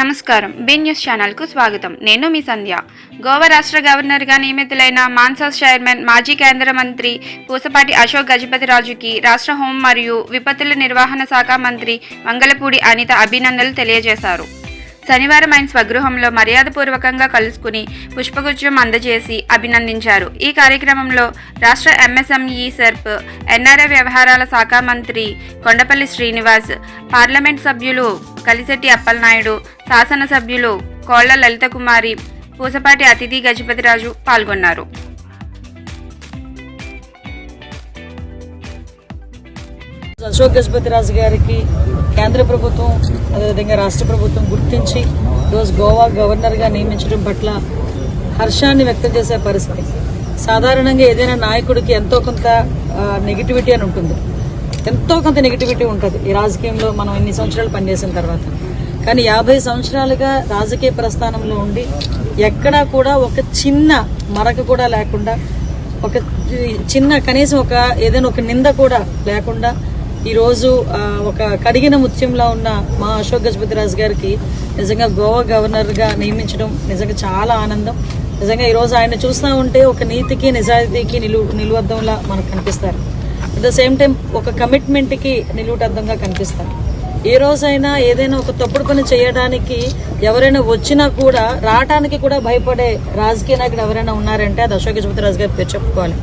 నమస్కారం. B news ఛానల్కు స్వాగతం. నేను మీ సంధ్య. గోవా రాష్ట్ర గవర్నర్గా నియమితులైన మాన్సాస్ చైర్మన్ మాజీ కేంద్ర మంత్రి పూసపాటి అశోక్ గజపతిరాజుకి రాష్ట్ర హోం మరియు విపత్తుల నిర్వహణ శాఖ మంత్రి మంగళపూడి అనిత అభినందనలు తెలియజేశారు. శనివారం ఆయన స్వగృహంలో మర్యాదపూర్వకంగా కలుసుకుని పుష్పగుచ్చం అందజేసి అభినందించారు. ఈ కార్యక్రమంలో రాష్ట్ర ఎంఎస్ఎంఈ సెర్ప్ ఎన్ఆర్ఐ వ్యవహారాల శాఖ మంత్రి కొండపల్లి శ్రీనివాస్ పార్లమెంట్ సభ్యులు కలిశెట్టి అప్పలనాయుడు శాసనసభ్యులు కోళ్ళ లలిత కుమారి పూసపాటి అతిథి గజపతిరాజు పాల్గొన్నారు. అశోక్ గజపతిరాజు గారికి కేంద్ర ప్రభుత్వం అదేవిధంగా రాష్ట్ర ప్రభుత్వం గుర్తించి ఈరోజు గోవా గవర్నర్గా నియమించడం పట్ల హర్షాన్ని వ్యక్తం చేసే పరిస్థితి. సాధారణంగా ఏదైనా నాయకుడికి ఎంతో కొంత నెగిటివిటీ అని ఉంటుంది. ఎంతో కొంత నెగిటివిటీ ఉంటుంది. ఈ రాజకీయంలో మనం ఇన్ని సంవత్సరాలు పనిచేసిన తర్వాత. కానీ యాభై సంవత్సరాలుగా రాజకీయ ప్రస్థానంలో ఉండి ఎక్కడా కూడా ఒక చిన్న మరక కూడా లేకుండా ఒక చిన్న కనీసం ఒక ఏదైనా ఒక నింద కూడా లేకుండా ఈరోజు ఒక కడిగిన ముత్యంలా ఉన్న మా అశోక్ గజపతిరాజు గారికి నిజంగా గోవా గవర్నర్గా నియమించడం నిజంగా చాలా ఆనందం. నిజంగా ఈరోజు ఆయన చూస్తూ ఉంటే ఒక నీతికి నిజాయితీకి నిలు నిలువద్దంలా మనకు కనిపిస్తారు. అట్ ద సేమ్ టైం ఒక కమిట్మెంట్కి నిలువటద్దంగా కనిపిస్తారు. ఏ రోజైనా ఏదైనా ఒక తప్పుడు పని చేయడానికి ఎవరైనా వచ్చినా కూడా రావటానికి కూడా భయపడే రాజకీయ నాయకుడు ఎవరైనా ఉన్నారంటే అది అశోక్ గజపతిరాజు గారి పేరు చెప్పుకోవాలి.